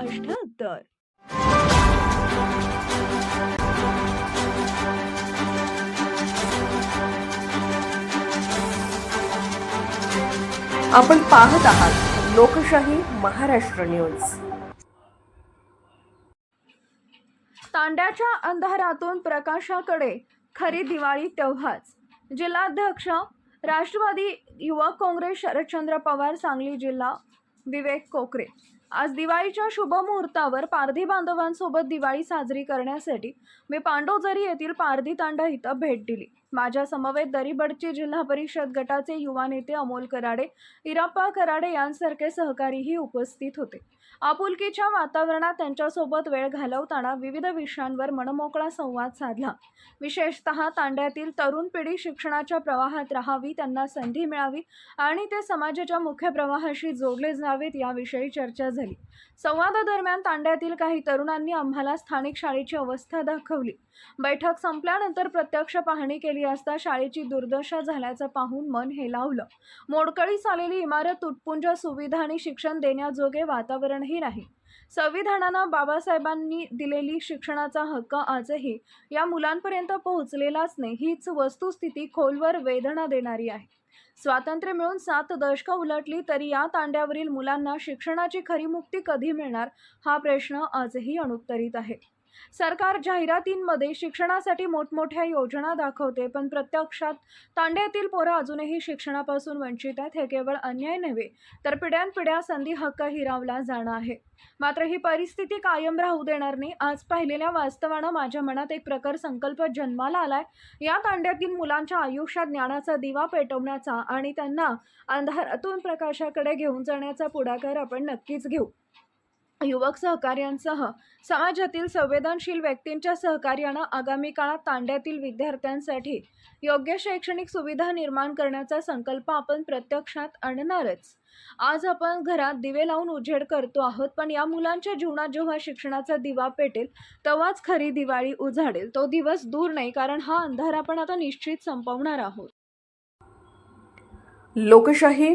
अठ्याहत्तर आपण पाहत आहात लोकशाही महाराष्ट्र न्यूज. तांड्याच्या अंधारातून प्रकाशाकडे खरी दिवाळी तेव्हाच. जिल्हाध्यक्ष राष्ट्रवादी युवक काँग्रेस शरदचंद्र पवार सांगली जिल्हा विवेक कोकरे. आज दिवाळीच्या शुभ मुहूर्तावर पारधी बांधवांसोबत दिवाळी साजरी करण्यासाठी मी पांडोजरी येथील पारधी तांडा इथं भेट दिली. माझ्या समवेत दरीबडची जिल्हा परिषद गटाचे युवा नेते अमोल कराडे इराप्पा कराडे यांसारखे सहकारीही उपस्थित होते. आपुलकीच्या वातावरणात त्यांच्यासोबत वेळ घालवताना विविध विषयांवर मनमोकळा संवाद साधला. विशेषतः तांड्यातील तरुण पिढी शिक्षणाच्या प्रवाहात राहावी त्यांना संधी मिळावी आणि ते समाजाच्या मुख्य प्रवाहाशी जोडले जावेत याविषयी चर्चा झाली. संवादादरम्यान तांड्यातील काही तरुणांनी आम्हाला स्थानिक शाळेची अवस्था दाखवली. बैठक संपल्यानंतर प्रत्यक्ष पाहणी केली असता शाळेची दुर्दशा झाल्याचं पाहून मन हेलावलं मोडकळीस आलेली इमारत तुटपुंज सुविधा आणि शिक्षण देण्याजोगे वातावरणही नाही. संविधानानं बाबासाहेबांनी दिलेली शिक्षणाचा हक्क आजही या मुलांपर्यंत पोहोचलेलाच नाही. हीच वस्तुस्थिती खोलवर वेदना देणारी आहे. स्वातंत्र्य मिळून सात दशकं उलटली तरी या तांड्यावरील मुलांना शिक्षणाची खरी मुक्ती कधी मिळणार हा प्रश्न आजही अनुत्तरित आहे. सरकार जाहिरातींमध्ये शिक्षणासाठी मोठमोठ्या योजना दाखवते पण प्रत्यक्षात तांड्यातील पोरं अजूनही शिक्षणापासून वंचित आहेत हे केवळ अन्याय नव्हे तर पिढ्यानपिढ्या संधी हक्क हिरावला जाणं आहे. मात्र ही परिस्थिती कायम राहू देणार नाही. आज पाहिलेल्या वास्तवानं माझ्या मनात एक प्रकार संकल्प जन्माला आलाय. या तांड्यातील मुलांच्या आयुष्यात ज्ञानाचा दिवा पेटवण्याचा आणि त्यांना अंधारातून प्रकाशाकडे घेऊन जाण्याचा पुढाकार आपण नक्कीच घेऊ. युवक सहकार्यांसह समाजातील संवेदनशील व्यक्तींच्या सहकार्यानं आगामी काळात तांड्यातील विद्यार्थ्यांसाठी योग्य शैक्षणिक सुविधा निर्माण करण्याचा संकल्प आपण प्रत्यक्षात आणणारच. आज आपण घरात दिवे लावून उजेड करतो आहोत पण या मुलांच्या जीवनात जेव्हा शिक्षणाचा दिवा पेटेल तेव्हाच खरी दिवाळी उजाडेल. तो दिवस दूर नाही कारण हा अंधार आपण आता निश्चित संपवणार आहोत. लोकशाही